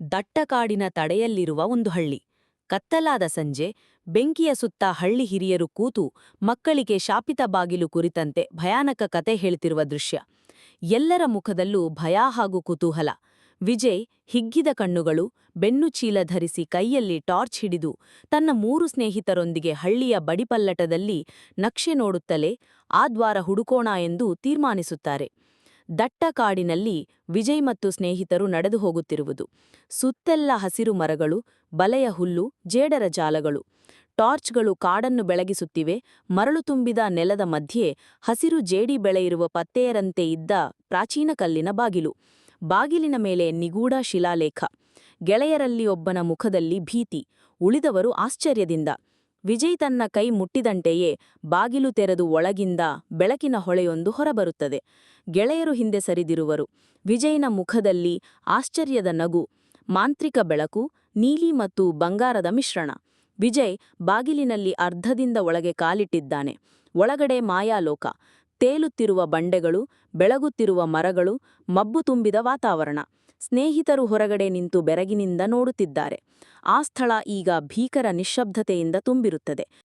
ದಟ್ಟಕಾಡಿನ ತಡೆಯಲ್ಲಿರುವ ಒಂದು ಹಳ್ಳಿ. ಕತ್ತಲಾದ ಸಂಜೆ, ಬೆಂಕಿಯ ಸುತ್ತ ಹಳ್ಳಿ ಹಿರಿಯರು ಕೂತು ಮಕ್ಕಳಿಗೆ ಶಾಪಿತ ಬಾಗಿಲು ಕುರಿತಂತೆ ಭಯಾನಕ ಕತೆ ಹೇಳ್ತಿರುವ ದೃಶ್ಯ. ಎಲ್ಲರ ಮುಖದಲ್ಲೂ ಭಯ ಹಾಗೂ ಕುತೂಹಲ. ವಿಜಯ್ ಹಿಗ್ಗಿದ ಕಣ್ಣುಗಳು, ಬೆನ್ನು ಚೀಲ ಧರಿಸಿ ಕೈಯಲ್ಲಿ ಟಾರ್ಚ್ ಹಿಡಿದು ತನ್ನ ಮೂರು ಸ್ನೇಹಿತರೊಂದಿಗೆ ಹಳ್ಳಿಯ ಬಡಿಪಲ್ಲಟದಲ್ಲಿ ನಕ್ಷೆ ನೋಡುತ್ತಲೇ ಆ ದ್ವಾರ ಹುಡುಕೋಣ ಎಂದು ತೀರ್ಮಾನಿಸುತ್ತಾರೆ. ದಟ್ಟ ಕಾಡಿನಲ್ಲಿ ವಿಜಯ್ ಮತ್ತು ಸ್ನೇಹಿತರು ನಡೆದು ಹೋಗುತ್ತಿರುವುದು. ಸುತ್ತೆಲ್ಲ ಹಸಿರು ಮರಗಳು, ಬಲೆಯ ಹುಲ್ಲು, ಜೇಡರ ಜಾಲಗಳು. ಟಾರ್ಚ್ಗಳು ಕಾಡನ್ನು ಬೆಳಗಿಸುತ್ತಿವೆ. ಮರಳು ತುಂಬಿದ ನೆಲದ ಮಧ್ಯೆ ಹಸಿರು ಜೇಡಿ ಬೆಳೆಯಿರುವ ಪತ್ತೆಯರಂತೆ ಇದ್ದ ಪ್ರಾಚೀನ ಕಲ್ಲಿನ ಬಾಗಿಲು. ಬಾಗಿಲಿನ ಮೇಲೆ ನಿಗೂಢ ಶಿಲಾಲೇಖ. ಗೆಳೆಯರಲ್ಲಿ ಒಬ್ಬನ ಮುಖದಲ್ಲಿ ಭೀತಿ. ಉಳಿದವರು ಆಶ್ಚರ್ಯದಿಂದ. ವಿಜಯ್ ತನ್ನ ಕೈ ಮುಟ್ಟಿದಂತೆಯೇ ಬಾಗಿಲು ತೆರೆದು ಒಳಗಿಂದ ಬೆಳಕಿನ ಹೊಳೆಯೊಂದು ಹೊರಬರುತ್ತದೆ. ಗೆಳೆಯರು ಹಿಂದೆ ಸರಿದಿರುವರು. ವಿಜಯ್ನ ಮುಖದಲ್ಲಿ ಆಶ್ಚರ್ಯದ ನಗು, ಮಾಂತ್ರಿಕ ಬೆಳಕು, ನೀಲಿ ಮತ್ತು ಬಂಗಾರದ ಮಿಶ್ರಣ. ವಿಜಯ್ ಬಾಗಿಲಿನಲ್ಲಿ ಅರ್ಧದಿಂದ ಒಳಗೆ ಕಾಲಿಟ್ಟಿದ್ದಾನೆ. ಒಳಗಡೆ ಮಾಯಾಲೋಕ. ತೇಲುತ್ತಿರುವ ಬಂಡೆಗಳು, ಬೆಳಗುತ್ತಿರುವ ಮರಗಳು, ಮಬ್ಬು ತುಂಬಿದ ವಾತಾವರಣ. ಸ್ನೇಹಿತರು ಹೊರಗಡೆ ನಿಂತು ಬೆರಗಿನಿಂದ ನೋಡುತ್ತಿದ್ದಾರೆ. ಆ ಸ್ಥಳ ಈಗ ಭೀಕರ ನಿಶ್ಶಬ್ದತೆಯಿಂದ ತುಂಬಿರುತ್ತದೆ.